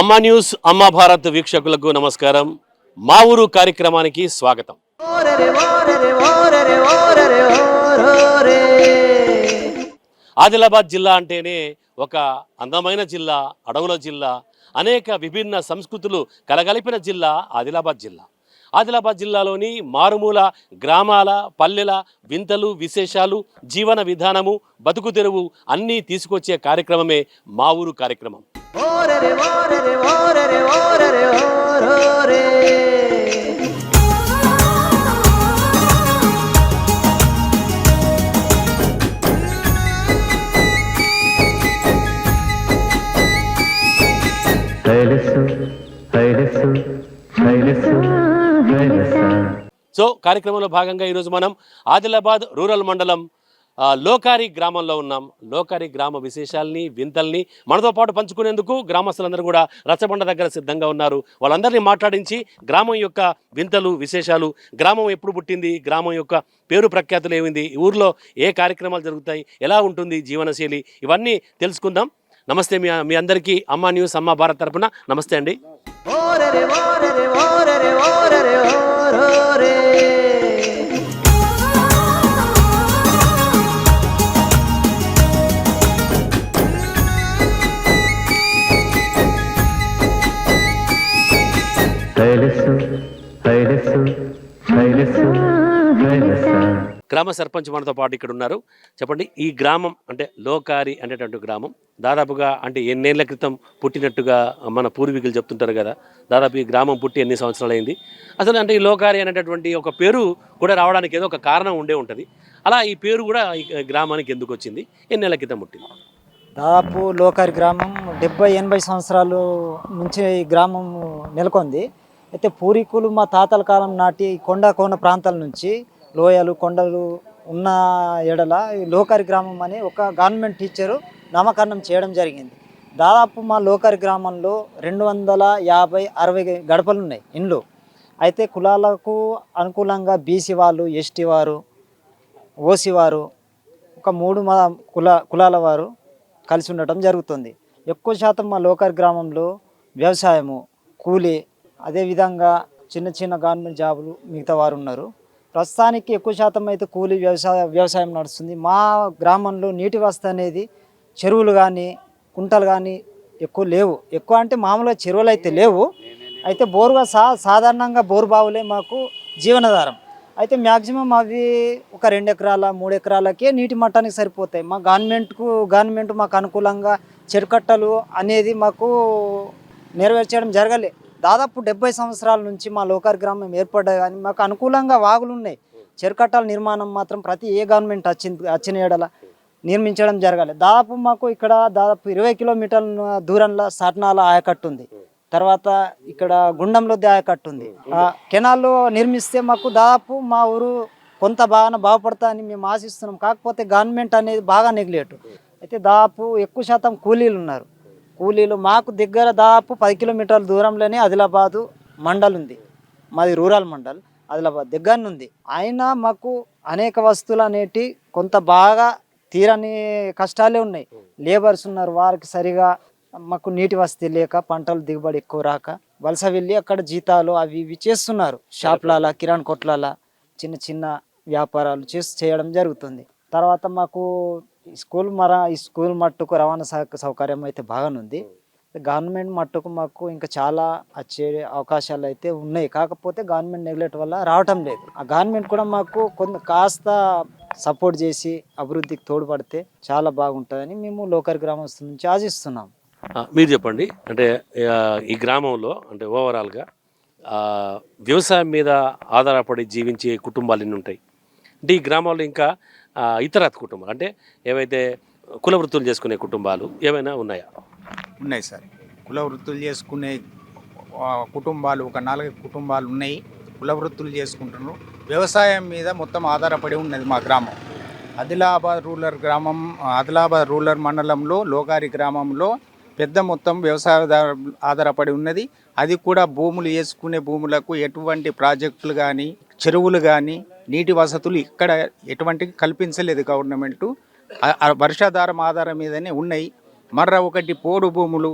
అమ్మ న్యూస్ అమ్మ భారత్ వీక్షకులకు నమస్కారం. మా ఊరు కార్యక్రమానికి స్వాగతం. ఆదిలాబాద్ జిల్లా అంటేనే ఒక అందమైన జిల్లా అడవుల జిల్లా అనేక విభిన్న సంస్కృతులు కలగలిపిన జిల్లా ఆదిలాబాద్ జిల్లా. ఆదిలాబాద్ జిల్లాలోని మారుమూల గ్రామాల పల్లెల వింతలు విశేషాలు జీవన విధానము బతుకు తెరువు అన్నీ తీసుకొచ్చే కార్యక్రమమే మా ఊరు కార్యక్రమం. హైలెస్సు హైలెస్సు హైలెస్స సో కార్యక్రమంలో భాగంగా ఈరోజు మనం ఆదిలాబాద్ రూరల్ మండలం లోకారి గ్రామంలో ఉన్నాం. లోకారి గ్రామ విశేషాల్ని వింతల్ని మనతో పాటు పంచుకునేందుకు గ్రామస్తులందరూ కూడా రచ్చబండ దగ్గర సిద్ధంగా ఉన్నారు. వాళ్ళందరినీ మాట్లాడించి గ్రామం యొక్క వింతలు విశేషాలు గ్రామం ఎప్పుడు పుట్టింది గ్రామం యొక్క పేరు ప్రఖ్యాతులు ఏమింది ఈ ఊర్లో ఏ కార్యక్రమాలు జరుగుతాయి ఎలా ఉంటుంది జీవనశైలి ఇవన్నీ తెలుసుకుందాం. నమస్తే మీ మీ అందరికీ అమ్మ న్యూస్ అమ్మ భారత్ తరపున. నమస్తే అండి. హైలెస్సు హైలెస్సు హైలెస్సు హైలెస్స గ్రామ సర్పంచ్ మనతో పాటు ఇక్కడ ఉన్నారు. చెప్పండి ఈ గ్రామం అంటే లోకారి అనేటువంటి గ్రామం. దాదాపుగా అంటే ఎన్నేళ్ళ క్రితం పుట్టినట్టుగా మన పూర్వీకులు చెప్తుంటారు కదా. దాదాపు ఈ గ్రామం పుట్టి ఎన్ని సంవత్సరాలు అయింది అసలు అంటే ఈ లోకారి అనేటటువంటి ఒక పేరు కూడా రావడానికి ఏదో ఒక కారణం ఉండే ఉంటుంది. అలా ఈ పేరు కూడా ఈ గ్రామానికి ఎందుకు వచ్చింది? ఎన్నేళ్ళ క్రితం పుట్టింది? దాదాపు లోకారి గ్రామం డెబ్బై ఎనభై సంవత్సరాలు నుంచి ఈ గ్రామం నెలకొంది. అయితే పూర్వీకులు మా తాతల కాలం నాటి కొండ కోన ప్రాంతాల నుంచి లోయలు కొండలు ఉన్న ఎడల ఈ గ్రామం అని ఒక గవర్నమెంట్ టీచరు నామకరణం చేయడం జరిగింది. దాదాపు మా లోకరి గ్రామంలో రెండు వందల యాభై అరవై గడపలు ఉన్నాయి ఇండ్లు. అయితే కులాలకు అనుకూలంగా బీసీ వాళ్ళు ఎస్టీ వారు ఓసీ వారు ఒక మూడు మా కుల కులాల వారు కలిసి ఉండటం జరుగుతుంది. ఎక్కువ శాతం మా లోకర్ గ్రామంలో వ్యవసాయము కూలీ అదేవిధంగా చిన్న చిన్న గవర్నమెంట్ జాబులు మిగతా వారు ఉన్నారు. ప్రస్తుతానికి ఎక్కువ శాతం అయితే కూలీ వ్యవసాయ వ్యవసాయం నడుస్తుంది. మా గ్రామంలో నీటి వ్యవస్థ అనేది చెరువులు కానీ కుంటలు కానీ ఎక్కువ లేవు. ఎక్కువ అంటే మామూలుగా చెరువులు అయితే లేవు. అయితే బోరుగా సా సాధారణంగా బోరు బావులే మాకు జీవనాధారం. అయితే మ్యాక్సిమం అవి ఒక రెండు ఎకరాల మూడు ఎకరాలకే నీటి మట్టానికి సరిపోతాయి. మా గవర్నమెంట్కు గవర్నమెంట్ మాకు అనుకూలంగా చెరుకట్టలు అనేది మాకు నెరవేర్చడం జరగలే. దాదాపు డెబ్బై సంవత్సరాల నుంచి మా లోకార్ గ్రామం ఏర్పడ్డా కానీ మాకు అనుకూలంగా వాగులు ఉన్నాయి. చెరుకట్టల నిర్మాణం మాత్రం ప్రతి ఏ గవర్నమెంట్ వచ్చింది వచ్చిన ఏడల నిర్మించడం జరగాలి. దాదాపు మాకు ఇక్కడ దాదాపు ఇరవై కిలోమీటర్ల దూరంలో సాట్నాల ఆయకట్టు ఉంది. తర్వాత ఇక్కడ గుండంలోది ఆయకట్టు ఉంది. ఆ కెనాల్లో నిర్మిస్తే మాకు దాదాపు మా ఊరు కొంత బాగా బాగుపడతా అని మేము ఆశిస్తున్నాం. కాకపోతే గవర్నమెంట్ అనేది బాగా నెగ్లెట్ అయితే దాదాపు ఎక్కువ శాతం కూలీలు ఉన్నారు. కూలీలు మాకు దగ్గర దాదాపు పది కిలోమీటర్ల దూరంలోనే ఆదిలాబాదు మండల్ ఉంది. మాది రూరల్ మండల్ ఆదిలాబాద్ దగ్గర ఉంది. అయినా మాకు అనేక వస్తువులు అనేటి కొంత బాగా తీరని కష్టాలే ఉన్నాయి. లేబర్స్ ఉన్నారు వారికి సరిగా మాకు నీటి వసతి లేక పంటలు దిగుబడి ఎక్కువ రాక వలస వెళ్ళి అక్కడ జీతాలు అవి ఇవి చేస్తున్నారు. షాప్లాల కిరాణ్ కొట్లాల చిన్న చిన్న వ్యాపారాలు చేసి చేయడం జరుగుతుంది. తర్వాత మాకు స్కూల్ మర ఈ స్కూల్ మట్టుకు రవాణా సౌక- సౌకర్యం అయితే బాగానుంది. గవర్నమెంట్ మట్టుకు మాకు ఇంకా చాలా వచ్చే అవకాశాలు అయితే ఉన్నాయి. కాకపోతే గవర్నమెంట్ నెగ్లెక్ట్ వల్ల రావటం లేదు. ఆ గవర్నమెంట్ కూడా మాకు కొంత కాస్త సపోర్ట్ చేసి అభివృద్ధికి తోడ్పడితే చాలా బాగుంటుందని మేము లోకల్ గ్రామస్తుల నుంచి ఆశిస్తున్నాం. మీరు చెప్పండి. అంటే ఈ గ్రామంలో అంటే ఓవరాల్గా వ్యవసాయం మీద ఆధారపడి జీవించే కుటుంబాలు ఎన్ని ఉంటాయి? అంటే ఈ గ్రామాల్లో ఇంకా ఇతర కుటుంబాలు. అంటే ఏవైతే కుల వృత్తులు చేసుకునే కుటుంబాలు ఏమైనా ఉన్నాయా? ఉన్నాయి సార్. కుల వృత్తులు చేసుకునే కుటుంబాలు ఒక నాలుగు కుటుంబాలు ఉన్నాయి. కుల వృత్తులు చేసుకుంటున్నారు. వ్యవసాయం మీద మొత్తం ఆధారపడి ఉన్నది మా గ్రామం. ఆదిలాబాద్ రూరల్ గ్రామం ఆదిలాబాద్ రూరల్ మండలంలో లోగారి గ్రామంలో పెద్ద మొత్తం వ్యవసాయ ఆధారపడి ఉన్నది. అది కూడా భూములు వేసుకునే భూములకు ఎటువంటి ప్రాజెక్టులు కానీ చెరువులు కానీ నీటి వసతులు ఇక్కడ ఎటువంటి కల్పించలేదు గవర్నమెంట్ వర్షాధారం ఆధారం మీదనే ఉన్నాయి. మర్ర ఒకటి పోడు భూములు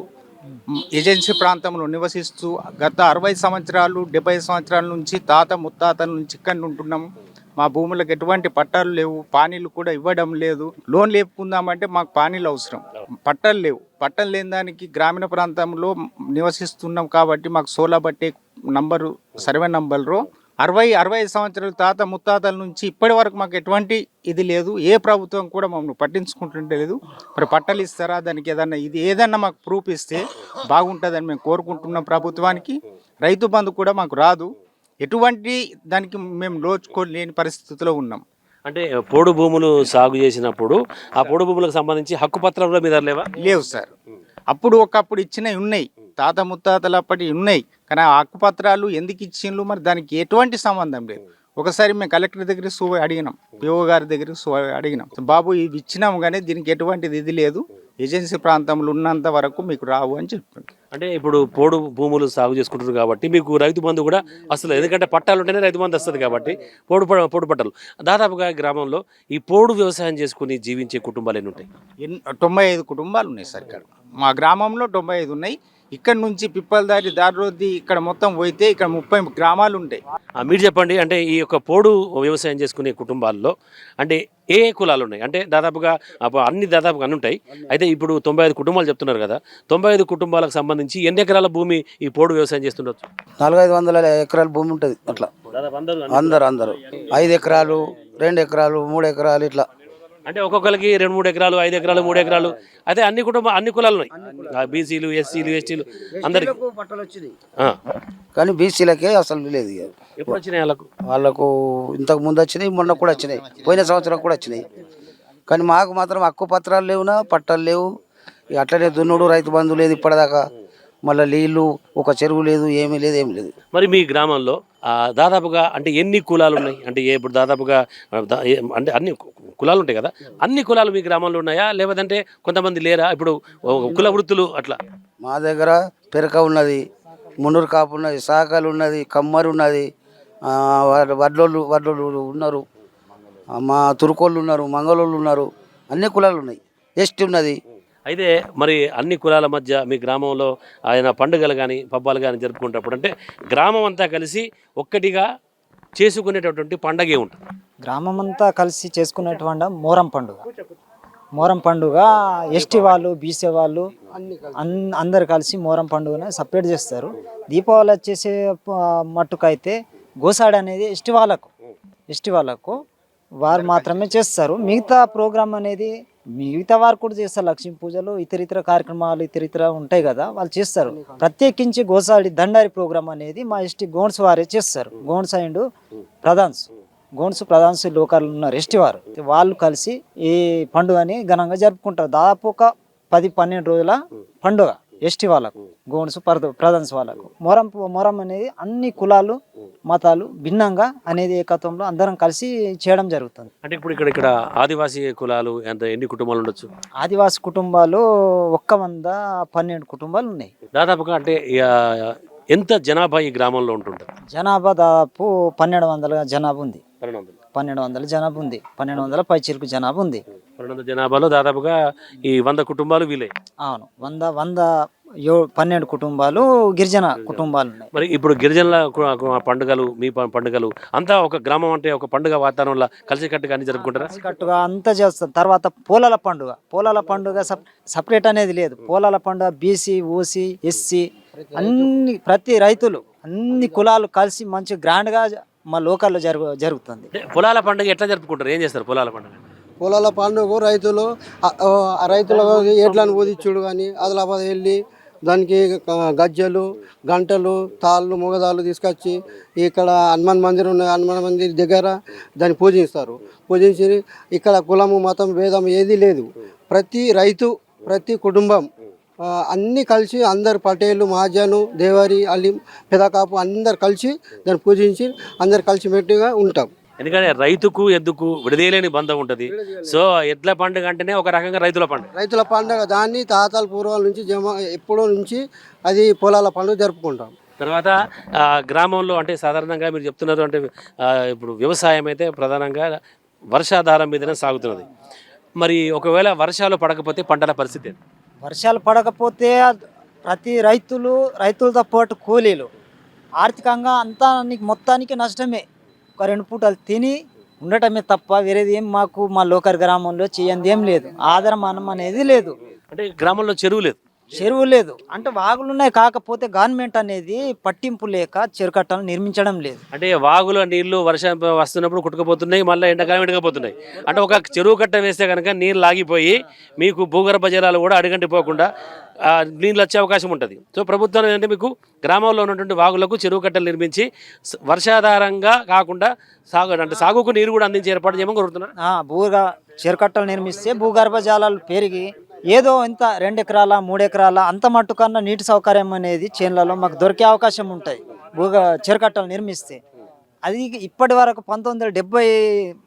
ఏజెన్సీ ప్రాంతంలో నివసిస్తూ గత అరవై సంవత్సరాలు డెబ్బై సంవత్సరాల నుంచి తాత ముత్తాతల నుంచి ఇక్కడ ఉంటున్నాము మా భూములకు ఎటువంటి పట్టాలు లేవు పానీలు కూడా ఇవ్వడం లేదు. లోన్ లేపుకుందామంటే మాకు పానీలు అవసరం. పట్టాలు లేవు. పట్టాలు లేని దానికి గ్రామీణ ప్రాంతంలో నివసిస్తున్నాం కాబట్టి మాకు సోలా బట్టే నంబరు సర్వే నంబర్లో అరవై అరవై ఐదు సంవత్సరాల తాత ముత్తాతల నుంచి ఇప్పటి వరకు మాకు ఎటువంటి ఇది లేదు. ఏ ప్రభుత్వం కూడా మమ్మల్ని పట్టించుకుంటుంటే లేదు. మరి పట్టాలు ఇస్తారా? దానికి ఏదన్నా ఇది ఏదన్నా మాకు ప్రూఫ్ ఇస్తే బాగుంటుందని మేము కోరుకుంటున్నాం ప్రభుత్వానికి. రైతు బంధు కూడా మాకు రాదు. ఎటువంటి దానికి మేము లోచుకోలేని పరిస్థితిలో ఉన్నాం. అంటే పోడు భూములు సాగు చేసినప్పుడు ఆ పోడు భూములకు సంబంధించి హక్కు పత్రాలు మీద లేవా? లేవు సార్. అప్పుడు ఒకప్పుడు ఇచ్చినవి ఉన్నాయి. తాత ముత్తాతలు అప్పటి ఉన్నాయి. కానీ ఆ హక్కుపత్రాలు ఎందుకు ఇచ్చిండ్రు? మరి దానికి ఎటువంటి సంబంధం లేదు. ఒకసారి మేము కలెక్టర్ దగ్గర సో అడిగినాం పిఓ గారి దగ్గర సో అడిగినాం. బాబు ఇవి ఇచ్చినాము కానీ దీనికి ఎటువంటిది ఇది లేదు. ఏజెన్సీ ప్రాంతంలో ఉన్నంత వరకు మీకు రావు అని చెప్పింది అంటే ఇప్పుడు పోడు భూములు సాగు చేసుకుంటారు కాబట్టి మీకు రైతు బంధు కూడా అసలు ఎందుకంటే పట్టాలు ఉంటేనే రైతు బంధు వస్తుంది కాబట్టి పోడు పోడు పట్టాలు. దాదాపుగా గ్రామంలో ఈ పోడు వ్యవసాయం చేసుకుని జీవించే కుటుంబాలు ఎన్ని ఉంటాయి? ఎన్- తొంభై ఐదు కుటుంబాలు ఉన్నాయి సార్ ఇక్కడ. మా గ్రామంలో తొంభై ఐదు ఉన్నాయి. ఇక్కడ నుంచి పిప్పలదారి దారిలోది ఇక్కడ మొత్తం పోయితే ఇక్కడ ముప్పై గ్రామాలు ఉంటాయి. ఆ, మీరు చెప్పండి అంటే ఈ యొక్క పోడు వ్యవసాయం చేసుకునే కుటుంబాల్లో అంటే ఏ ఏ కులాలు ఉన్నాయి? అంటే దాదాపుగా అన్ని దాదాపుగా అన్ని ఉంటాయి. అయితే ఇప్పుడు తొంభై ఐదు కుటుంబాలు చెప్తున్నారు కదా తొంభై ఐదు కుటుంబాలకు సంబంధించి ఎన్ని ఎకరాల భూమి ఈ పోడు వ్యవసాయం చేస్తుండొచ్చు? నాలుగైదు వందల ఎకరాల భూమి ఉంటుంది అట్లా. అందరు అందరు. ఐదు ఎకరాలు రెండు ఎకరాలు మూడు ఎకరాలు ఇట్లా. అంటే ఒక్కొక్కరికి రెండు మూడు ఎకరాలు ఐదు ఎకరాలు మూడు ఎకరాలు. అదే అన్ని కుటుంబం అన్ని కులాలు ఉన్నాయి. బీసీలు ఎస్సీలు ఎస్టీలు అందరికి. పట్టలు. కానీ బీసీలకే అసలు లేదు. ఎప్పుడు వచ్చినాయి వాళ్ళకు? వాళ్ళకు ఇంతకు ముందు వచ్చినాయి మొన్న కూడా వచ్చినాయి. పోయిన సంవత్సరం కూడా వచ్చినాయి. కానీ మాకు మాత్రం హక్కు పత్రాలు లేవునా పట్టాలు లేవు. అట్లనే దున్నుడు రైతు బంధు లేదు ఇప్పటిదాకా. మళ్ళీ నీళ్ళు ఒక చెరువు లేదు ఏమీ లేదు ఏమీ లేదు. మరి మీ గ్రామంలో దాదాపుగా అంటే ఎన్ని కులాలు ఉన్నాయి? అంటే ఏ- ఇప్పుడు దాదాపుగా అంటే అన్ని కులాలు ఉంటాయి కదా? అన్ని కులాలు మీ గ్రామంలో ఉన్నాయా? లేదంటే కొంతమంది లేరా? ఇప్పుడు కుల వృత్తులు అట్లా. మా దగ్గర పెరక ఉన్నది మున్నూరు కాపు ఉన్నది సాకలు ఉన్నది కమ్మరి ఉన్నది వడ్లోళ్ళు వడ్లోళ్ళు ఉన్నారు. మా తురుకోళ్ళు ఉన్నారు మంగళోళ్ళు ఉన్నారు. అన్ని కులాలు ఉన్నాయి. ఎస్టీ ఉన్నది అయితే మరి అన్ని కులాల మధ్య మీ గ్రామంలో ఆయన పండుగలు కానీ పబ్బాలు కానీ జరుపుకునేటప్పుడు అంటే గ్రామం అంతా కలిసి ఒక్కటిగా చేసుకునేటటువంటి పండగే ఉంటుంది. గ్రామం అంతా కలిసి చేసుకునేటువంటి మోరం పండుగ. మోరం పండుగ ఎస్టీ వాళ్ళు బీసీ వాళ్ళు అందరు కలిసి మోరం పండుగను సపరేట్ చేస్తారు. దీపావళి వచ్చేసే మట్టుకైతే గోసాడి అనేది ఎస్టీ వాళ్ళకు. ఎస్టీ వాళ్ళకు వారు మాత్రమే చేస్తారు. మిగతా ప్రోగ్రామ్ అనేది మిగతా వారు కూడా చేస్తారు. లక్ష్మీ పూజలు ఇతర ఇతర కార్యక్రమాలు ఇతర ఇతర ఉంటాయి కదా వాళ్ళు చేస్తారు. ప్రత్యేకించి గోసాడి దండారి ప్రోగ్రామ్ అనేది మా ఎస్టీ గోన్స్ వారే చేస్తారు. గోన్స్ అండ్ ప్రధాన్స్. గోన్స్ ప్రధాన్స్ లోకాలు ఉన్నారు ఎస్టీ వారు. వాళ్ళు కలిసి ఈ పండుగని ఘనంగా జరుపుకుంటారు. దాదాపు ఒక పది పన్నెండు రోజుల పండుగ. ఎస్టీ వాళ్ళకు గోన్స్ ప్రధాన్స్ వాళ్ళకు. మొరం మొరం అనేది అన్ని కులాలు మతాలు భిన్నంగా అనేది ఏకత్వంలో అందరం కలిసి చేయడం జరుగుతుంది. అంటే ఇప్పుడు ఇక్కడ ఇక్కడ ఆదివాసీ కులాలు ఎంత ఎన్ని కుటుంబాలు ఉండొచ్చు? ఆదివాసి కుటుంబాలు ఒక్క వంద పన్నెండు కుటుంబాలు ఉన్నాయి. దాదాపుగా అంటే ఎంత జనాభా ఈ గ్రామంలో ఉంటుంటారు జనాభా దాదాపు పన్నెండు వందల జనాభా ఉంది. పన్నెండు వందలు. పన్నెండు వందల జనాభా ఉంది. పన్నెండు వందల పైచిరుకు జనాభా ఉంది. పన్నెండు వందల జనాభాలో దాదాపుగా ఈ వంద కుటుంబాలు వీలే. అవును. వంద వంద యో పన్నెండు కుటుంబాలు గిరిజన కుటుంబాలు ఉన్నాయి మరి ఇప్పుడు గిరిజనుల కు- పండుగలు మీ పండుగలు అంతా ఒక గ్రామం అంటే ఒక పండుగ వాతావరణంలో కలిసికట్టుగా అన్ని జరుపుకుంటారా? కట్టుగా అంతా చేస్తారు. తర్వాత పోలాల పండుగ. పోలాల పండుగ సప్ సపరేట్ అనేది లేదు. పోలాల పండుగ బీసీ ఓసీ ఎస్సీ అన్ని ప్రతి రైతులు అన్ని కులాలు కలిసి మంచి గ్రాండ్గా మా లోకల్లో జరుగు జరుగుతుంది. పొలాల పండుగ ఎట్లా జరుపుకుంటారు? ఏం చేస్తారు పొలాల పండుగ? పొలాల పండుగ రైతులు రైతుల ఎడ్లను ఊదిచ్చుడు కానీ ఆదిలాబాద్ వెళ్ళి దానికి గజ్జలు గంటలు తాళ్ళు మొగదాళ్ళు తీసుకొచ్చి ఇక్కడ హనుమాన్ మందిరం ఉన్న హనుమాన్ మందిర్ దగ్గర దాన్ని పూజిస్తారు. పూజించి ఇక్కడ కులము మతం భేదం ఏది లేదు. ప్రతి రైతు ప్రతి కుటుంబం అన్నీ కలిసి అందరు పటేలు మహాజను దేవరి అలీం పెదకాపు అందరు కలిసి దాన్ని పూజించి అందరు కలిసిమెట్టుగా ఉంటాం. ఎందుకంటే రైతుకు ఎద్దుకు విడదీయలేని బంధం ఉంటుంది. సో ఎడ్ల పండుగ అంటేనే ఒక రకంగా రైతుల పండుగ. రైతుల పండుగ దాన్ని తాతల పూర్వాల నుంచి జమ ఎప్పుడో నుంచి అది పొలాల పండుగ జరుపుకుంటాం. తర్వాత ఆ, గ్రామంలో అంటే సాధారణంగా మీరు చెప్తున్నారు అంటే ఇప్పుడు వ్యవసాయం అయితే ప్రధానంగా వర్షాధారం మీదనే సాగుతున్నది. మరి ఒకవేళ వర్షాలు పడకపోతే పంటల పరిస్థితి? వర్షాలు పడకపోతే ప్రతి రైతులు రైతులతో పాటు కూలీలు. ఆర్థికంగా అంతా నీకు మొత్తానికి నష్టమే. ఒక రెండు పూటలు తిని ఉండటమే తప్ప వేరేది ఏం మాకు మా లోకల్ గ్రామంలో చేయంది ఏం లేదు. ఆధారమానం అనేది లేదు. అంటే గ్రామంలో చెరువు లేదు. చెరువు లేదు. అంటే వాగులు ఉన్నాయి కాకపోతే గవర్నమెంట్ అనేది పట్టింపు లేక చెరుకట్టలు నిర్మించడం లేదు. అంటే వాగుల నీళ్ళు వర్షం వస్తున్నప్పుడు కుట్టుకుపోతున్నాయి మళ్ళీ ఎండాకాలం ఎండకపోతున్నాయి. అంటే ఒక చెరువు కట్ట వేస్తే కనుక నీళ్ళు ఆగిపోయి మీకు భూగర్భ జలాలు కూడా అడిగంటి పోకుండా ఆ, నీళ్ళు వచ్చే అవకాశం ఉంటుంది. సో ప్రభుత్వం ఏంటంటే మీకు గ్రామంలో ఉన్నటువంటి వాగులకు చెరువు కట్టలు నిర్మించి వర్షాధారంగా కాకుండా సాగు అంటే సాగుకు నీరు కూడా అందించే ఏర్పాటు చేయమని కోరుతున్నారు భూగా చెరుకట్టలు నిర్మిస్తే భూగర్భ జలాలు పెరిగి ఏదో ఇంత రెండు ఎకరాల మూడు ఎకరాల అంత మట్టు కన్నా నీటి సౌకర్యం అనేది చేన్లలో మాకు దొరికే అవకాశం ఉంటాయి. భూగా చెరుకట్టలు నిర్మిస్తే. అది ఇప్పటి వరకు పంతొమ్మిది వందల డెబ్బై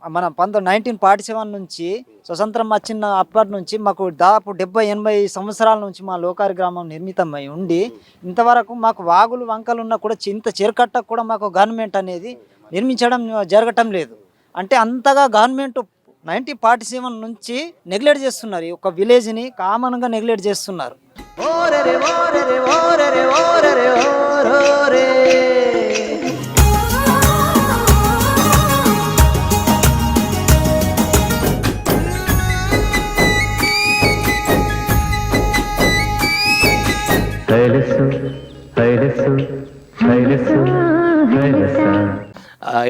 మన పంతొమ్మిది నైన్టీన్ ఫార్టీ సెవెన్ నుంచి స్వతంత్రం వచ్చిన అప్పటి నుంచి మాకు దాదాపు డెబ్బై ఎనభై సంవత్సరాల నుంచి మా లోకారి గ్రామం నిర్మితమై ఉండి ఇంతవరకు మాకు వాగులు వంకలు ఉన్నా కూడా ఇంత చెరుకట్ట కూడా మాకు గవర్నమెంట్ అనేది నిర్మించడం జరగటం లేదు. అంటే అంతగా గవర్నమెంట్ నైన్టీ ఫార్టీ సెవెన్ నుంచి నెగ్లెక్ట్ చేస్తున్నారు. ఈ ఒక విలేజ్ని కామన్గా నెగ్లెక్ట్ చేస్తున్నారు.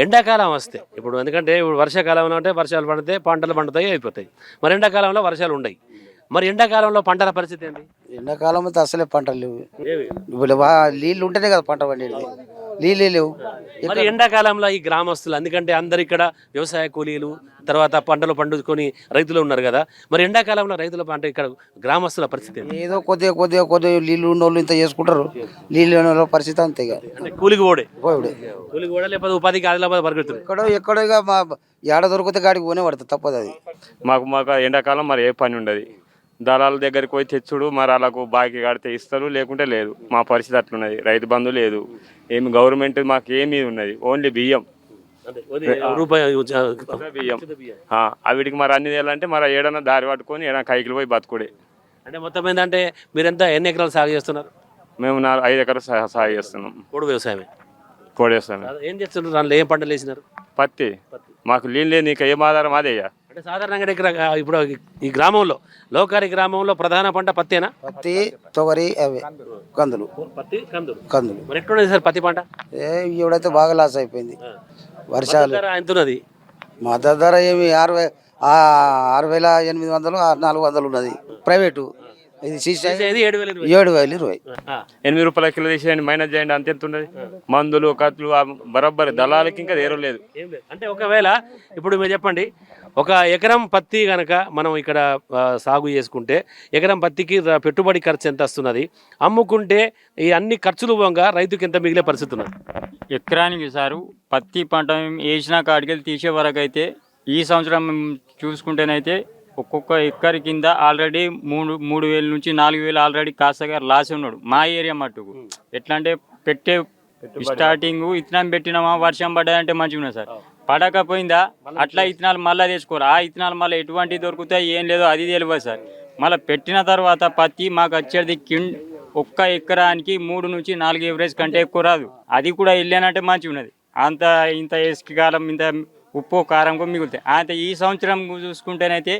ఎండాకాలం వస్తే. ఇప్పుడు ఎందుకంటే ఇప్పుడు వర్షాకాలంలో అంటే వర్షాలు పడితే పంటలు పండుతాయి అయిపోతాయి. మరి ఎండాకాలంలో వర్షాలు ఉండయి. మరి ఎండాకాలంలో పంటల పరిస్థితి ఏంటి? ఎండాకాలం అయితే అసలే పంటలు లేవు? ఇప్పుడు నీళ్ళు ఉంటేనే కదా పంట పండేది. నీళ్ళే లేవు. మరి ఎండాకాలంలో ఈ గ్రామస్తులు ఎందుకంటే అందరు ఇక్కడ వ్యవసాయ కూలీలు తర్వాత పంటలు పండుకొని రైతులు ఉన్నారు కదా. మరి ఎండాకాలంలో రైతుల పంట ఇక్కడ గ్రామస్తుల పరిస్థితి? ఏదో కొద్దిగా కొద్దిగా కొద్దిగా నీళ్ళు ఉన్నోళ్ళు ఇంత చేసుకుంటారు. నీళ్ళు వాళ్ళ పరిస్థితి అంతే అంటే కూలికి ఓడే పోయిడే కూలికి ఓడే లేకపోతే ఉపాధికి ఆదిలాబాద్ పరిగెడుతుంది ఎక్కడో ఎక్కడో మా ఏడ దొరికితే గాడికి పోనే పడుతుంది తప్పదు అది. మాకు మాకు ఎండాకాలం మరి ఏ పని ఉండదు. దళాల దగ్గరికి పోయి తెచ్చుడు మరి వాళ్ళకు బాకీ కడితే ఇస్తారు లేకుంటే లేదు. మా పరిస్థితి అట్లున్నది. రైతు బంధు లేదు. ఏమి గవర్నమెంట్ మాకు ఏమీ ఉన్నది? ఓన్లీ బియ్యం. బియ్యం. ఆ, అవిటికి మరి అన్ని చేయాలంటే మరి ఏడన్నా దారి పట్టుకొని ఏడన్నా కైకిలు పోయి బతుకుడే. అంటే మొత్తం ఏంటంటే మీరెంత ఎన్ని ఎకరాలు సాగు చేస్తున్నారు? మేము నా ఐదు ఎకరాలు సాగు చేస్తున్నాం. పోడు వ్యవసాయమే. కోడేస్తాం ఏం చేస్తున్నారు? దాంట్లో ఏం పంటలు వేసినారు? పత్తి. మాకు నీళ్ళు లేదు నీకు ఏం ఆధారం? అదేయ్యా అంటే సాధారణంగా ఇక్కడ ఇప్పుడు ఈ గ్రామంలో లోకారి గ్రామంలో ప్రధాన పంట పత్తేనా? పత్తి తొగరి అవి. కందులు. పత్తి కందులు. కందులు. మరి ఎట్లున్నది సార్ పత్తి పంట? ఏ ఇవిడైతే బాగా లాస్ అయిపోయింది. వర్షాలు. ధర ఎంత ఉన్నది మద్దతు ధర ఏమి ఆరు వే- ఆ ఆరు వేల ఎనిమిది వందలు ఆరు నాలుగు వందలు ఉన్నది. ప్రైవేటు. ఇది సీసీ ఇది ఏడు వేల ఇరవై. ఏడు వేలు ఇరవై. ఆ, ఎనిమిది రూపాయల కిలో తీసేయండి మైనస్ చేయండి అంత ఎంత ఉన్నది? మందులు కత్తులు ఆ బరబ్బరి దళాలకి ఇంకా ఏరో లేదు. ఏం లేదు. అంటే ఒకవేళ ఇప్పుడు మీరు చెప్పండి ఒక ఎకరం పత్తి కనుక మనం ఇక్కడ సాగు చేసుకుంటే ఎకరం పత్తికి పెట్టుబడి ఖర్చు ఎంత వస్తున్నది? అమ్ముకుంటే ఈ అన్ని ఖర్చులు పోగా రైతుకి ఎంత మిగిలే పరిస్థితి ఉన్నది? ఎకరానికి సారు పత్తి పంట వేసిన కాడికెళ్ళి తీసే వరకు అయితే ఈ సంవత్సరం చూసుకుంటేనైతే ఒక్కొక్క ఎక్కరి కింద ఆల్రెడీ మూడు మూడు వేల నుంచి నాలుగు వేలు ఆల్రెడీ కాస్తగా లాస్ ఉన్నాడు మా ఏరియా మట్టుకు. ఎట్లా అంటే పెట్టే స్టార్టింగ్ ఇత్తనం పెట్టినామా వర్షం పడ్డాయంటే మంచిగా ఉన్నది సార్ పడకపోయిందా? అట్లా ఇత్తనాలు మళ్ళీ తెచ్చుకోరు? ఆ ఇత్తనాలు మళ్ళీ ఎటువంటి దొరుకుతాయి ఏం లేదో అది తెలియదు సార్. మళ్ళీ పెట్టిన తర్వాత పత్తి మాకు వచ్చేది కిం ఒక్క ఎకరానికి మూడు నుంచి నాలుగు ఎవరేజ్ కంటే ఎక్కువ రాదు. అది కూడా వెళ్ళానంటే మంచిగా ఉన్నది. అంత ఇంత ఇసుక కాలం ఇంత ఉప్పు కారం కూడా మిగులుతాయి. అంత ఈ సంవత్సరం చూసుకుంటేనైతే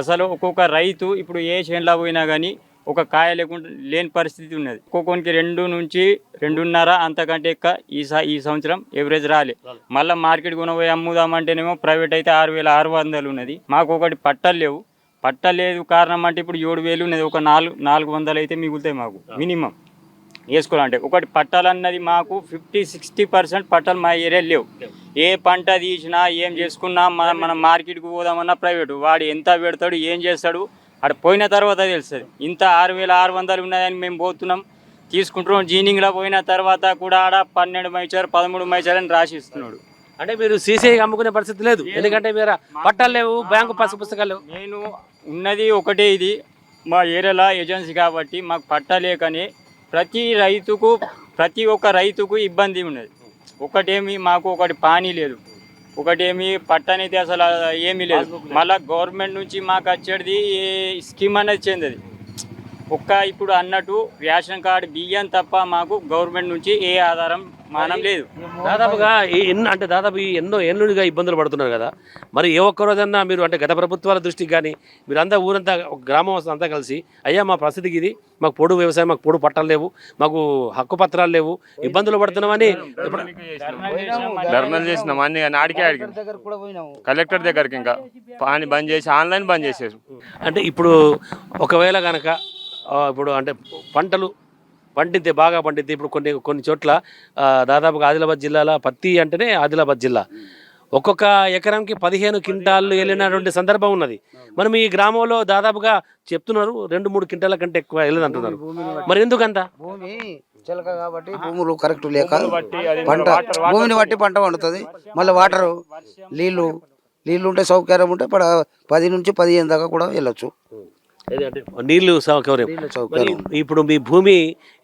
అసలు ఒక్కొక్క రైతు ఇప్పుడు ఏ చేనులో పోయినా కానీ ఒక కాయ లేకుండా లేని పరిస్థితి ఉన్నది. ఒక్కొక్కరికి రెండు నుంచి రెండున్నర అంతకంటే ఎక్కువ ఈ స- ఈ సంవత్సరం ఎవరేజ్ రాలే. మళ్ళీ మార్కెట్ కొనబోయి అమ్ముదామంటేనేమో ప్రైవేట్ అయితే ఆరు వేల ఆరు వందలు ఉన్నది. మాకు ఒకటి పట్టలు లేవు. పట్టలేదు కారణం అంటే ఇప్పుడు ఏడు వేలు ఉన్నది. ఒక నాలుగు నాలుగు వందలు అయితే మిగులుతాయి మాకు మినిమం. వేసుకోవాలంటే ఒకటి పట్టాలన్నది మాకు ఫిఫ్టీ సిక్స్టీ పర్సెంట్ పట్టాలు మా ఏరియా లేవు. ఏ పంట తీసినా ఏం చేసుకున్నా మనం మనం మార్కెట్కి పోదామన్నా ప్రైవేటు. వాడు ఎంత పెడతాడు ఏం చేస్తాడు అక్కడ పోయిన తర్వాత తెలుస్తుంది. ఇంత ఆరు వేల ఆరు వందలు ఉన్నదని మేము పోతున్నాం. తీసుకుంటున్నాం. జీనింగ్లో పోయిన తర్వాత కూడా ఆడ పన్నెండు మైచారు పదమూడు మైచారు అని రాసి ఇస్తున్నాడు. అంటే మీరు సీసీ అమ్ముకునే పరిస్థితి లేదు. ఎందుకంటే మీరు పట్టాలు లేవు బ్యాంకు పసు పుస్తకాలు లేవు. నేను ఉన్నది ఒకటే ఇది. మా ఏరియాలో ఏజెన్సీ కాబట్టి మాకు పట్టలేకనే ప్రతి రైతుకు ప్రతి ఒక్క రైతుకు ఇబ్బంది ఉన్నది. ఒకటేమి మాకు ఒకటి పానీ లేదు. ఒకటి ఏమి పట్టనైతే అసలు ఏమీ లేదు. మళ్ళీ గవర్నమెంట్ నుంచి మాకు వచ్చేది స్కీమ్ అనేది చెందది ఒక్క ఇప్పుడు అన్నట్టు రేషన్ కార్డు బియ్యం తప్ప మాకు గవర్నమెంట్ నుంచి ఏ ఆధారం మానం లేదు. దాదాపుగా ఈ ఎన్నో అంటే దాదాపు ఈ ఎన్నో ఏళ్ళుగా ఇబ్బందులు పడుతున్నారు కదా. మరి ఏ ఒక్క రోజన్నా మీరు అంటే గత ప్రభుత్వాల దృష్టికి కానీ మీరు అంతా ఊరంతా ఒక గ్రామం అంతా కలిసి అయ్యా మా పరిస్థితికి ఇది మాకు పొడు వ్యవసాయం మాకు పొడు పట్టాలు లేవు మాకు హక్కు పత్రాలు లేవు ఇబ్బందులు పడుతున్నామని ధర్నాలు చేసినాం అన్ని కానీ ఆడికే ఆడికి. దగ్గర కూడా పోయినాము. కలెక్టర్ దగ్గరికి ఇంకా పాని బంద్ చేసి ఆన్లైన్ బంద్ చేసేసారు అంటే ఇప్పుడు ఒకవేళ కనుక ఇప్పుడు అంటే పంటలు పండితే బాగా పండితే ఇప్పుడు కొన్ని కొన్ని చోట్ల దాదాపుగా ఆదిలాబాద్ జిల్లాలో పత్తి అంటేనే ఆదిలాబాద్ జిల్లా. ఒక్కొక్క ఎకరంకి పదిహేను క్వింటాళ్ళు వెళ్ళినటువంటి సందర్భం ఉన్నది. మనం ఈ గ్రామంలో దాదాపుగా చెప్తున్నారు రెండు మూడు క్వింటాల కంటే ఎక్కువ వెళ్ళదంటున్నారు. మరి ఎందుకంత? భూమి చిలక కాబట్టి భూములు కరెక్ట్ లేక పంట భూమిని బట్టి పంట పండుతుంది. మళ్ళీ వాటరు నీళ్ళు నీళ్ళు ఉంటే సౌకర్యం ఉంటే పది నుంచి పదిహేను దాకా కూడా వెళ్ళొచ్చు. నీళ్ళు సౌకర్యం. ఇప్పుడు మీ భూమి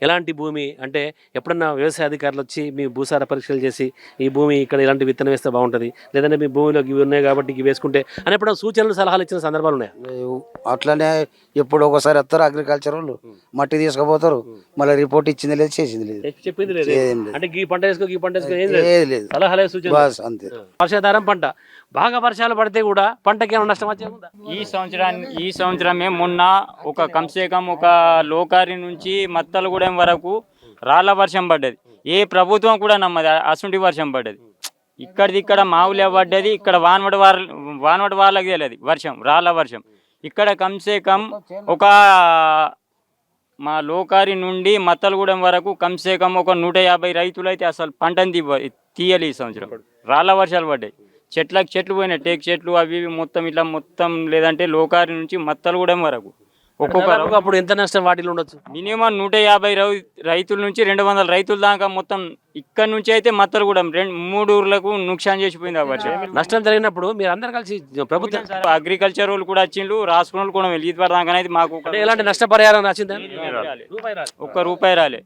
ఎలాంటి భూమి? అంటే ఎప్పుడన్నా వ్యవసాయ అధికారులు వచ్చి మీ భూసార పరీక్షలు చేసి ఈ భూమి ఇక్కడ ఇలాంటి విత్తనం వేస్తే బాగుంటుంది? లేదంటే మీ భూమిలో ఇవి ఉన్నాయి కాబట్టి ఇవి వేసుకుంటే అని ఎప్పుడన్నా సూచనలు సలహాలు ఇచ్చిన సందర్భాలు ఉన్నాయి. అట్లనే ఎప్పుడు ఒకసారి వస్తారు అగ్రికల్చర్ వాళ్ళు. మట్టి తీసుకుపోతారు. మళ్ళీ రిపోర్ట్ ఇచ్చింది లేదు చేసింది లేదు. చెప్పింది లేదు. అంటే ఈ పంట వేసుకో ఈ పంట వేసుకో ఏం లేదు. సలహాలే సూచన అంతే. వర్షాధారం పంట. బాగా వర్షాలు పడితే కూడా పంటకి ఏమైనా నష్టం వచ్చే ఈ సంవత్సరాన్ని ఈ సంవత్సరమే మొన్న ఒక కంసే కం ఒక లోకారి నుంచి మత్తలగూడెం వరకు రాళ్ళ వర్షం పడ్డది. ఏ ప్రభుత్వం కూడా నమ్మది. అసుంటి వర్షం పడ్డది. ఇక్కడిది ఇక్కడ మావులే పడ్డది. ఇక్కడ వానవడి వార వానవడి వాళ్ళకి తెలియదు వర్షం రాళ్ళ వర్షం. ఇక్కడ కంసే కం ఒక మా లోకారి నుండి మత్తలగూడెం వరకు కంసే కం ఒక నూట యాభై రైతులు అయితే అసలు పంటని తీయాలి ఈ సంవత్సరం. రాళ్ళ వర్షాలు పడ్డాయి. చెట్లకు చెట్లు పోయినాయి టేక్ చెట్లు అవి ఇవి మొత్తం ఇట్లా మొత్తం లేదంటే లోకారి నుంచి మత్తలగూడెం వరకు. ఒక్కొక్క అప్పుడు ఎంత నష్టం వాటిలో ఉండొచ్చు? మినిమం నూట యాభై రై- రైతుల నుంచి రెండు వందల రైతుల దాకా మొత్తం ఇక్కడ నుంచి అయితే మత్తలగూడెం రెండు మూడు ఊర్లకు నుక్సాన్ చేసిపోయింది ఆ వర్షం. నష్టం జరిగినప్పుడు మీరు అందరు కలిసి ప్రభుత్వం అగ్రికల్చర్ వాళ్ళు కూడా వచ్చిండ్రు రాసుకున్న వాళ్ళు కూడా వెళ్ళి దాకా అనేది మాకు ఎలాంటి నష్టపరిహారం. ఒక్క రూపాయి రాలే.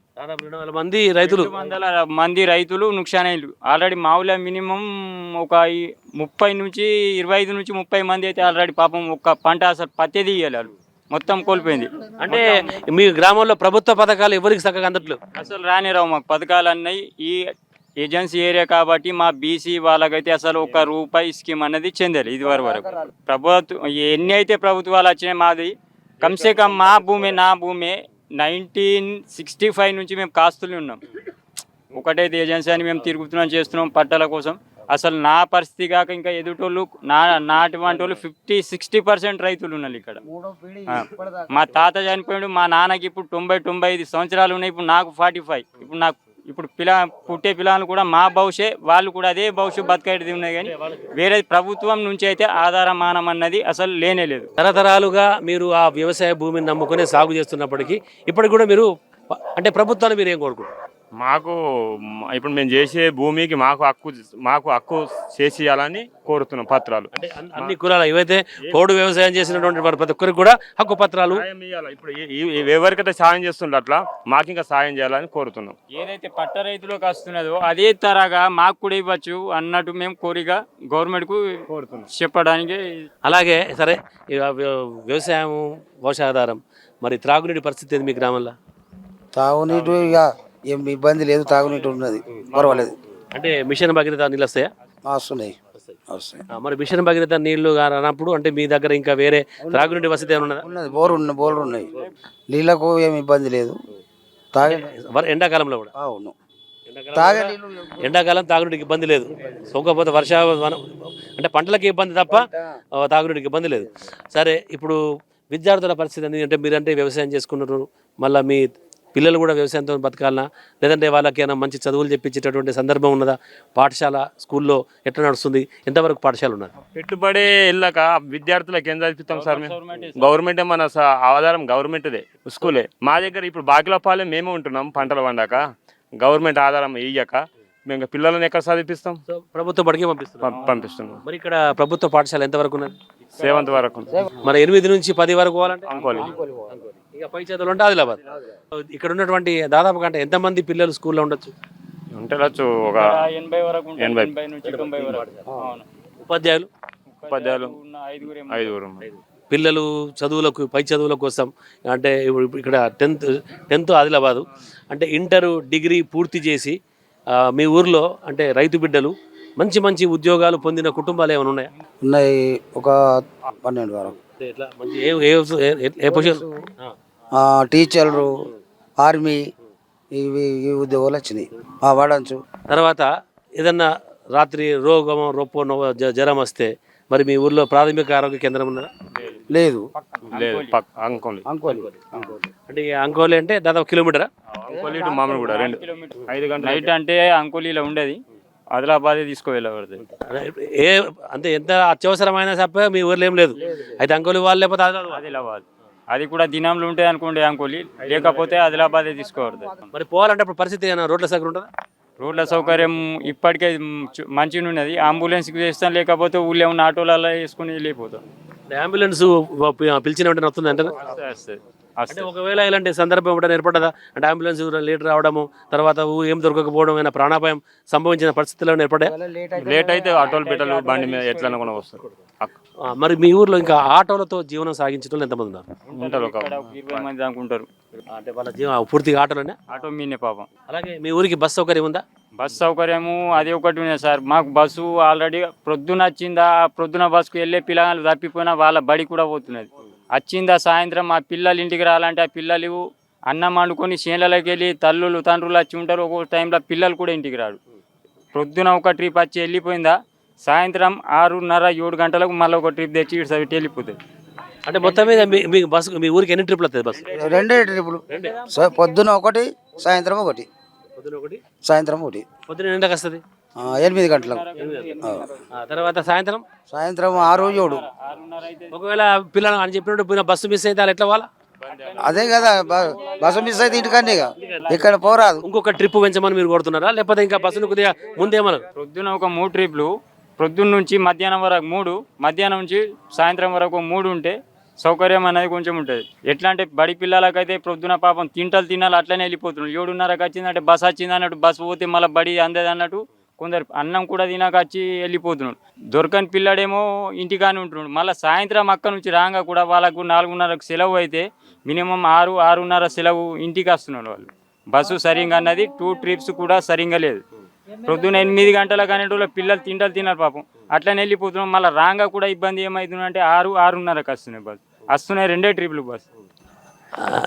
మంది రైతులు. వందల మంది రైతులు నుక్సాన్ అయ్యారు ఆల్రెడీ మామూలుగా మినిమం ఒక ముప్పై నుంచి ఇరవై ఐదు నుంచి ముప్పై మంది అయితే ఆల్రెడీ పాపం ఒక్క పంట అసలు పత్తే తీయాలి మొత్తం కోల్పోయింది. అంటే మీ గ్రామంలో ప్రభుత్వ పథకాలు ఎవరికి చక్కగా అందట్లేవు అసలు రాని రావు మాకు పథకాలు అన్నాయి ఈ ఏజెన్సీ ఏరియా కాబట్టి మా బీసీ వాళ్ళకైతే అసలు ఒక రూపాయి స్కీమ్ అనేది చెందారు ఇది వరకు వరకు. ప్రభుత్వం ఎన్ని అయితే ప్రభుత్వాలు వచ్చినాయి మాది కమ్సే కమ్ మా భూమి నా భూమి నైన్టీన్ సిక్స్టీ ఫైవ్ నుంచి మేము కాస్తులు ఉన్నాం. ఒకటైతే ఏజెన్సీ అని మేము తిరుగుతున్నాం చేస్తున్నాం పట్టాల కోసం. అసలు నా పరిస్థితి కాక ఇంకా ఎదుటోళ్ళు నా నాటువంటి వాళ్ళు ఫిఫ్టీ సిక్స్టీ పర్సెంట్ రైతులు ఉన్నారు ఇక్కడ. మా తాత చనిపోయాడు మా నాన్నకి ఇప్పుడు తొంభై తొంభై ఐదు సంవత్సరాలు ఉన్నాయి ఇప్పుడు నాకు ఫార్టీ ఫైవ్. ఇప్పుడు నాకు ఇప్పుడు పిల్ల పుట్టే పిల్లలు కూడా మా భవిష్యత్ వాళ్ళు కూడా అదే భవిష్యత్ బతికేది ఉన్నాయి కానీ వేరే ప్రభుత్వం నుంచి అయితే ఆధారమానం అన్నది అసలు లేనే లేదు. తరతరాలుగా మీరు ఆ వ్యవసాయ భూమిని నమ్ముకునే సాగు చేస్తున్నప్పటికీ ఇప్పటికి కూడా మీరు అంటే ప్రభుత్వాన్ని మీరు ఏం కోరుకుంటారు మాకు ఇప్పుడు మేము చేసే భూమికి మాకు హక్కు మాకు హక్కు చేసి ఇవ్వాలని కోరుతున్నాం పత్రాలు. అంటే అన్ని కులాలు ఏవైతే పోడు వ్యవసాయం చేసినటువంటి వారు ప్రతి ఒక్కరికి కూడా హక్కు పత్రాలు. ఇప్పుడు ఎవరికైతే సాయం చేస్తుండ్రో అట్లా మాకు ఇంకా సాయం చేయాలని కోరుతున్నాం. ఏదైతే పట్ట రైతులకు వస్తున్నదో అదే తరగా మాకు కూడా ఇవ్వచ్చు అన్నట్టు మేము కోరిక గవర్నమెంట్కు చెప్పడానికి. అలాగే సరే ఇక వ్య- వ్యవసాయం వర్షాధారం మరి త్రాగునీటి పరిస్థితి ఏంది మీ గ్రామంలో? తాగునీటి ఇక ఏం ఇబ్బంది లేదు తాగునీటి ఉన్నది. పర్వాలేదు. అంటే మిషన్ భగీరథ నీళ్ళు వస్తాయా? వస్తున్నాయి. వస్తాయి మరి మిషన్ భగీరథ నీళ్ళు రానప్పుడు అంటే మీ దగ్గర ఇంకా వేరే త్రాగునీటి వసతి ఏమైనా ఉన్నదా? బోరు ఉన్న బోర్లు ఉన్నాయి. నీళ్ళకు ఏం ఇబ్బంది లేదు. తాగే ఎండాకాలంలో కూడా? అవును. తాగే. ఎండాకాలం తాగునీటికి ఇబ్బంది లేదు. సోకపోతే వర్ష అంటే పంటలకి ఇబ్బంది తప్ప తాగునీటికి ఇబ్బంది లేదు. సరే ఇప్పుడు విద్యార్థుల పరిస్థితి అంటే మీరంటే వ్యవసాయం చేసుకున్నారు. మళ్ళీ మీ పిల్లలు కూడా వ్యవసాయంతో బతకాలనా? లేదంటే వాళ్ళకి ఏమైనా మంచి చదువులు చెప్పించేటటువంటి సందర్భం ఉన్నదా? పాఠశాల స్కూల్లో ఎట్లా నడుస్తుంది? ఎంతవరకు పాఠశాల ఉన్నది? పెట్టుబడి వెళ్ళక విద్యార్థులకు ఏం చదివిస్తాం సార్ మేము? గవర్నమెంట్ మన స- ఆధారం గవర్నమెంట్దే స్కూలే. మా దగ్గర ఇప్పుడు బాకిలపాలెం మేమే ఉంటున్నాం పంటలు పండాక. గవర్నమెంట్ ఆధారం ఇయ్యక మేము ఇంకా పిల్లల్ని ఎక్కడ చదివిస్తాం సో ప్రభుత్వం బడికి పంపిస్తున్నారు. పం- పంపిస్తున్నాం. మరి ఇక్కడ ప్రభుత్వ పాఠశాల ఎంతవరకు ఉన్నది? సెవెంత్ వరకు మరి ఎనిమిది నుంచి పది వరకు పోవాలంటే? అంకోలి. ఇక పై చేతులు ఉంటే ఆదిలాబాద్. ఇక్కడ ఉన్నటువంటి దాదాపు కంటే ఎంతమంది పిల్లలు స్కూల్లో ఉండొచ్చు? ఉంటవచ్చు ఒక ఎనభై వరకు ఉంటుంది. ఎనభై. ఎనభై నుంచి తొంభై వరకు. అవును. ఉపాధ్యాయులు? ఉపాధ్యాయులు ఐదుగురు పిల్లలు చదువులకు పై చదువుల కోసం అంటే ఇక్కడ టెన్త్ టెన్త్ ఆదిలాబాదు. అంటే ఇంటర్ డిగ్రీ పూర్తి చేసి ఆ, మీ ఊర్లో అంటే రైతు బిడ్డలు మంచి మంచి ఉద్యోగాలు పొందిన కుటుంబాలు ఏమైనా ఉన్నాయా? ఉన్నాయి ఒక పన్నెండు వరకు. అంటే ఏ ఏ- పొజిషన్? టీచర్లు ఆర్మీ ఇవి ఈ ఉద్యోగాలు వచ్చినాయి. ఆ వాడంచు. తర్వాత ఏదన్నా రాత్రి రోగమో రొప్పో జ్వరం వస్తే మరి మీ ఊర్లో ప్రాథమిక ఆరోగ్య కేంద్రం ఉన్నదా? లేదు. లేదు అంకోలి. అంకోలి. అంటే అంకోలి అంటే దాదాపు కిలోమీటరా? అంకోలి టు మామిడి కూడా రెండు. ఐదు గంటలు నైట్ అంటే అంకోలీలో ఉండేది. ఆదిలాబాదే తీసుకువెళ్ళబడుతుంది ఏ అంటే ఎంత అత్యవసరమైన సప్ప మీ ఊర్లో ఏం లేదు. అయితే అంకోలి వాళ్ళు లేకపోతే ఆదిలాబాద్. ఆదిలాబాద్. అది కూడా దినంలో ఉంటుంది అనుకోండి అంకోలి. లేకపోతే ఆదిలాబాదే తీసుకోబడుతుంది మరి పోవాలంటే అప్పుడు పరిస్థితి ఏమైనా రోడ్ల సగం ఉంటుందా? రోడ్ల సౌకర్యం ఇప్పటికే మంచిగా ఉన్నది అంబులెన్స్కి చేస్తాం లేకపోతే ఊళ్ళో ఉన్న ఆటోలలో వేసుకుని వెళ్ళిపోతాం. అంబులెన్స్ పిలిచిన వెంటనే వస్తుంది అంటే అంటే ఒకవేళ ఇలాంటి సందర్భం ఎప్పుడైనా ఏర్పడదా అంటే అంబులెన్స్ లేట్ రావడము తర్వాత ఊ ఏం దొరకకపోవడం అయినా ప్రాణాపాయం సంభవించిన పరిస్థితుల్లో ఏర్పడా లేట్ అయితే ఆటోలు పెట్టలు బండి మీద ఎట్లా కూడా వస్తారు మరి మీ ఊర్లో ఇంకా ఆటోలతో జీవనం సాగించడం ఎంతమంది ఉన్నారు? ఉంటారు ఒక ఇరవై మంది అనుకుంటారు అంటే వాళ్ళ జీవనం పూర్తిగా ఆటోలోనే? ఆటో మీనే పాపం. అలాగే మీ ఊరికి బస్ సౌకర్యం ఉందా? బస్ సౌకర్యము అది ఒకటి ఉన్నది సార్. మాకు బస్సు ఆల్రెడీ ప్రొద్దున వచ్చిందా ఆ ప్రొద్దున బస్సుకు వెళ్ళే పిల్లలు తప్పిపోయినా వాళ్ళ బడి కూడా పోతున్నది. వచ్చిందా సాయంత్రం ఆ పిల్లలు ఇంటికి రావాలంటే ఆ పిల్లలు అన్నం వండుకొని చేనులకి వెళ్ళి తల్లులు తండ్రులు వచ్చి ఉంటారు. ఒక్కొక్క టైంలో పిల్లలు కూడా ఇంటికి రాడు ప్రొద్దున ఒక ట్రిప్ వచ్చి వెళ్ళిపోయిందా సాయంత్రం ఆరున్నర ఏడు గంటలకు మళ్ళీ ఒక ట్రిప్ తెచ్చి ఇటు వెళ్ళిపోతుంది. అంటే మొత్తం మీద మీ మీ బస్ మీ ఊరికి ఎన్ని ట్రిప్లు వస్తుంది బస్ రెండే ట్రిపులు పొద్దున ఒకటి సాయంత్రం ఒకటి. పొద్దున ఒకటి? సాయంత్రం ఒకటి. పొద్దున వస్తుంది? ఆ, ఎనిమిది గంటలకు. ఆ. ఆ తర్వాత సాయంత్రం? సాయంత్రం ఆరు ఏడు. ఒకవేళ పిల్లలు అని చెప్పినట్టు పోయిన బస్సు మిస్ అయితే వాళ్ళు ఎట్లా వాళ్ళ అదే కదా బ- బస్సు మిస్ అయితే ఇంటికన్నీ ఇక. ఇక్కడ పోరాదు. ఇంకొక ట్రిప్ పెంచమని మీరు కోరుతున్నారా? లేకపోతే ఇంకా బస్సును కొద్దిగా ముందేమన్నారు ప్రొద్దున ఒక మూడు ట్రిప్లు ప్రొద్దున్న నుంచి మధ్యాహ్నం వరకు మూడు మధ్యాహ్నం నుంచి సాయంత్రం వరకు మూడు ఉంటే సౌకర్యం అనేది కొంచెం ఉంటుంది. ఎట్లా అంటే బడి పిల్లలకైతే ప్రొద్దున పాపం తింటలు తినాలి అట్లనే వెళ్ళిపోతున్నారు. ఏడున్నరకు వచ్చిందంటే బస్ వచ్చింది అన్నట్టు బస్ పోతే మళ్ళీ బడి అందేది అన్నట్టు కొందరు అన్నం కూడా తినక వచ్చి వెళ్ళిపోతున్నాడు దొరకని పిల్లడేమో ఇంటికానే ఉంటున్నాడు. మళ్ళీ సాయంత్రం అక్క నుంచి రాగా కూడా వాళ్ళకు నాలుగున్నరకు సెలవు అయితే మినిమం ఆరు ఆరున్నర సెలవు ఇంటికి వస్తున్నారు వాళ్ళు. బస్సు సరిగా అన్నది టూ ట్రిప్స్ కూడా సరిగా లేదు. ప్రొద్దున ఎనిమిది గంటల కానీ పిల్లలు తింటలు తిన్నారు పాపం. అట్లనే వెళ్ళిపోతున్నాం మళ్ళీ రాగా కూడా ఇబ్బంది ఏమవుతుందంటే ఆరు ఆరున్నరకు వస్తున్నాయి బస్సు. వస్తున్నాయి రెండే ట్రిప్లు బస్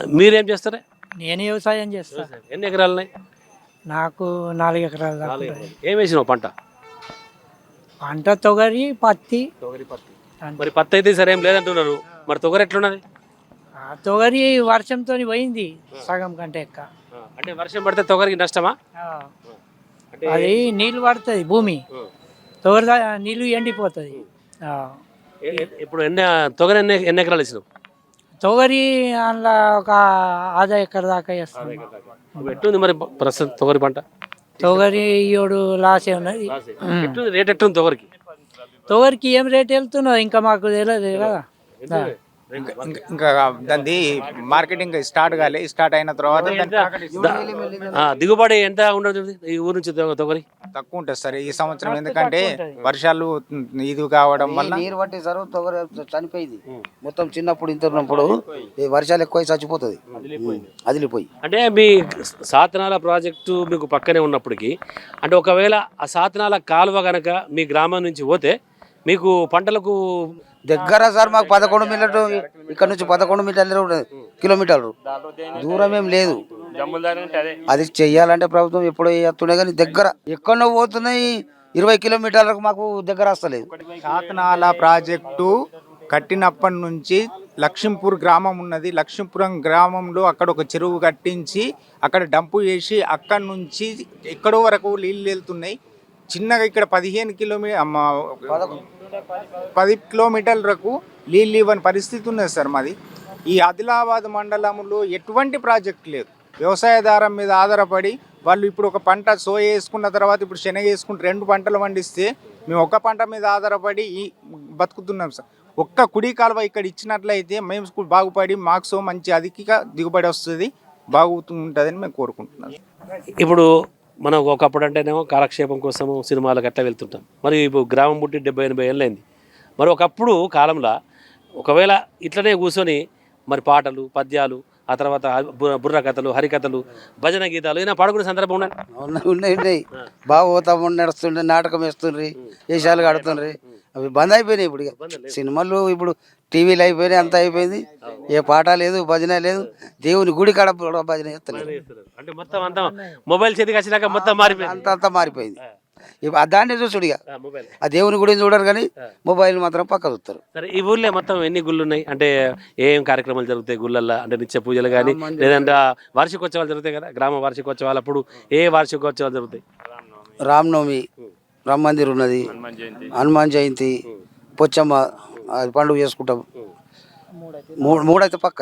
మీరేం చేస్తారా? నేను వ్యవసాయం చేస్తా. ఎన్ని ఎకరాలు ఉన్నాయి నాకు నాలుగు ఎకరాలు దాకా. ఏం వేసినావు పంట? పంట తొగరి పత్తి. మరి పత్తి అయితే సరే ఏం లేదంటున్నారు. మరి తొగరు ఎట్లున్నది? ఆ తొగరి వర్షంతో పోయింది సగం కంటే ఎక్క అంటే వర్షం పడితే తొగరికి నష్టమా. అది నీళ్ళు పడుతుంది భూమి. తొగరి దా- నీళ్ళు ఎండిపోతుంది. ఆ. ఇప్పుడు ఎన్ని తొగరు ఎన్ని ఎన్ని ఎకరాలు వేసినావు తొగరి అందులో ఒక ఆదా ఎకర దాకా వేస్తుంది ఇప్పుడు ఎట్లుంది మరి ప్రస్తుతం తొగరి పంట? తొగరి ఏడు లాసే ఉన్నది. ఎట్లుంది రేట్ ఎట్లుంది తొగరికి? తొగరికి ఏం రేట్ వెళ్తున్నది ఇంకా మాకు తెలియదు కదా. ఇంకా దాన్ని మార్కెటింగ్ స్టార్ట్ కాలే స్టార్ట్ అయిన తర్వాత దిగుబడి ఎంత? ఉండదు ఈ ఊరు నుంచి తొగరి. తక్కువ ఉంటుంది సార్ ఈ సంవత్సరం ఎందుకంటే వర్షాలు ఇది కావడం వల్ల నీరు పట్టి సార్ తొగర చనిపోయింది. మొత్తం చిన్నప్పుడు ఇంత ఉన్నప్పుడు ఈ వర్షాలు ఎక్కువ చచ్చిపోతుంది. అదిలిపోయి. అంటే మీ సాతనాల ప్రాజెక్టు మీకు పక్కనే ఉన్నప్పటికీ అంటే ఒకవేళ ఆ సాతనాల కాలువ గనక మీ గ్రామం నుంచి పోతే మీకు పంటలకు దగ్గర సార్ మాకు పదకొండు మీటర్లు ఇక్కడ నుంచి పదకొండు మీటర్లు కిలోమీటర్లు. దూరం ఏం లేదు. అది చెయ్యాలంటే ప్రభుత్వం ఎప్పుడో చేస్తున్నాయి కానీ దగ్గర ఎక్కడో పోతున్నాయి ఇరవై కిలోమీటర్లకు మాకు దగ్గర వస్తలేదు శాతనాల ప్రాజెక్టు కట్టినప్పటి నుంచి లక్ష్మీపూర్ గ్రామం ఉన్నది. లక్ష్మీపురం గ్రామంలో అక్కడ ఒక చెరువు కట్టించి అక్కడ డంపు చేసి అక్కడి నుంచి ఎక్కడో వరకు నీళ్ళు వెళ్తున్నాయి. చిన్నగా ఇక్కడ పదిహేను కిలోమీటర్ పది కిలోమీటర్లకు నీళ్ళు ఇవ్వని పరిస్థితి ఉన్నది సార్ మాది. ఈ ఆదిలాబాద్ మండలంలో ఎటువంటి ప్రాజెక్ట్ లేదు. వ్యవసాయదారం మీద ఆధారపడి వాళ్ళు ఇప్పుడు ఒక పంట సోయ వేసుకున్న తర్వాత ఇప్పుడు శనగ వేసుకుంటే రెండు పంటలు పండిస్తే మేము ఒక పంట మీద ఆధారపడి ఈ బతుకుతున్నాం సార్. ఒక్క కుడి కాలువ ఇక్కడ ఇచ్చినట్లయితే మేము స్కూల్ బాగుపడి మార్క్స్ మంచి అధిక దిగుబడి వస్తుంది బాగుంటుందని మేము కోరుకుంటున్నాం ఇప్పుడు మనం ఒకప్పుడు అంటేనేమో కాలక్షేపం కోసము సినిమాలకు అట్లా వెళ్తుంటాం. మరి ఇప్పుడు గ్రామం పుట్టి డెబ్బై ఎనభై ఏళ్ళైంది. మరి ఒకప్పుడు కాలంలో ఒకవేళ ఇట్లనే కూర్చొని మరి పాటలు పద్యాలు ఆ తర్వాత బుర్ర కథలు హరికథలు భజన గీతాలు ఏదైనా పాడుకునే సందర్భం ఉన్నాయి ఉన్నాయి. ఉన్నాయి బాగా పోతాము నడుస్తుండే నాటకం వేస్తుండ్రి వేషాలు కడుతుండ్రి. అవి బంద్ అయిపోయినాయి ఇప్పుడు ఇక. సినిమాలు ఇప్పుడు టీవీలు అయిపోయినాయి అంతా అయిపోయింది. ఏ పాట లేదు భజన లేదు. దేవుని గుడి కాడ కూడా భజన చేస్తలేదు. అంటే మొత్తం అంతా మొబైల్ చేతికి వచ్చినాక మొత్తం మారిపోయింది. అంత అంతా మారిపోయింది. ఇప్పుడు ఆ దాన్ని చూసుడు ఇక. ఆ, మొబైల్. ఆ దేవుని గుడిని చూడరు కానీ మొబైల్ మాత్రం పక్క చూస్తారు. సరే ఈ ఊర్లో మొత్తం ఎన్ని గుళ్ళు ఉన్నాయి? అంటే ఏం కార్యక్రమాలు జరుగుతాయి గుళ్ళల్లో? అంటే నిత్య పూజలు కానీ లేదంటే ఆ వార్షికోత్సవాలు జరుగుతాయి కదా గ్రామ వార్షికోత్సవాలు అప్పుడు ఏ వార్షికోత్సవాలు జరుగుతాయి? రామనవమి. రామ మందిర్ ఉన్నది. హనుమాన్ జయంతి. పొచ్చమ్మ అది పండుగ చేసుకుంటాం. మూడు మూడైతే పక్క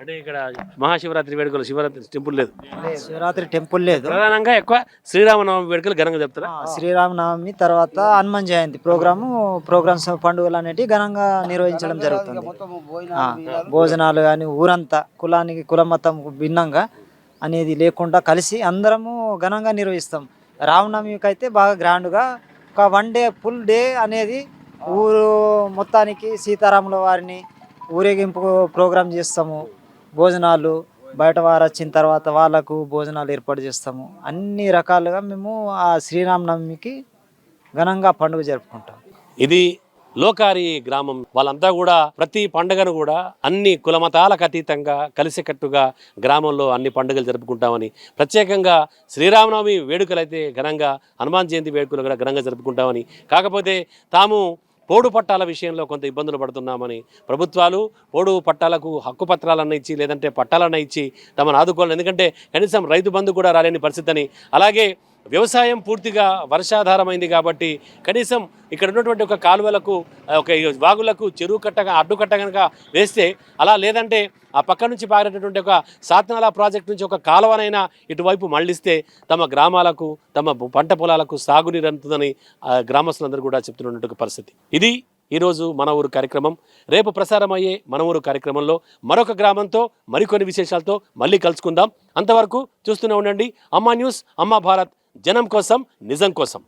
అంటే ఇక్కడ మహాశివరాత్రి వేడుకలు శివరాత్రి టెంపుల్ లేదు. శివరాత్రి టెంపుల్ లేదు. ప్రధానంగా ఎక్కువ శ్రీరామనవమి వేడుకలు ఘనంగా చెప్తారా శ్రీరామనవమి తర్వాత హనుమాన్ జయంతి ప్రోగ్రాము ప్రోగ్రామ్స్ పండుగలు అనేటివి ఘనంగా నిర్వహించడం జరుగుతుంది. భోజనాలు కానీ ఊరంతా కులానికి కుల మతం భిన్నంగా అనేది లేకుండా కలిసి అందరము ఘనంగా నిర్వహిస్తాం. రామనవమికి అయితే బాగా గ్రాండ్గా ఒక వన్ డే ఫుల్ డే అనేది ఊరు మొత్తానికి సీతారాముల వారిని ఊరేగింపు ప్రోగ్రాం చేస్తాము. భోజనాలు బయట వారు వచ్చిన తర్వాత వాళ్ళకు భోజనాలు ఏర్పాటు చేస్తాము. అన్ని రకాలుగా మేము ఆ శ్రీరామనవమికి ఘనంగా పండుగ జరుపుకుంటాం. ఇది లోకారి గ్రామం. వాళ్ళంతా కూడా ప్రతి పండుగను కూడా అన్ని కులమతాలకు అతీతంగా కలిసికట్టుగా గ్రామంలో అన్ని పండుగలు జరుపుకుంటామని ప్రత్యేకంగా శ్రీరామనవమి వేడుకలు అయితే ఘనంగా హనుమాన్ జయంతి వేడుకలు కూడా ఘనంగా జరుపుకుంటామని కాకపోతే తాము పోడు పట్టాల విషయంలో కొంత ఇబ్బందులు పడుతున్నామని ప్రభుత్వాలు పోడు పట్టాలకు హక్కు పత్రాలన్న ఇచ్చి లేదంటే పట్టాలన్న ఇచ్చి తమను ఆదుకోవాలి ఎందుకంటే కనీసం రైతు బంధు కూడా రాలేని పరిస్థితి అని. అలాగే వ్యవసాయం పూర్తిగా వర్షాధారమైంది కాబట్టి కనీసం ఇక్కడ ఉన్నటువంటి ఒక కాలువలకు ఒక వాగులకు చెరువు కట్టగా అడ్డుకట్ట కనుక వేస్తే అలా లేదంటే ఆ పక్క నుంచి పారేటటువంటి ఒక సాత్నాల ప్రాజెక్ట్ నుంచి ఒక కాలువనైనా ఇటువైపు మళ్ళిస్తే తమ గ్రామాలకు తమ పంట పొలాలకు సాగునీరు అందుతుందని గ్రామస్తులందరూ కూడా చెప్తున్నటువంటి పరిస్థితి. ఇది ఈరోజు మన ఊరు కార్యక్రమం. రేపు ప్రసారం అయ్యే మన ఊరు కార్యక్రమంలో మరొక గ్రామంతో మరికొన్ని విశేషాలతో మళ్ళీ కలుసుకుందాం. అంతవరకు చూస్తూనే ఉండండి. అమ్మా న్యూస్ అమ్మా భారత్. జనం కోసం నిజం కోసం.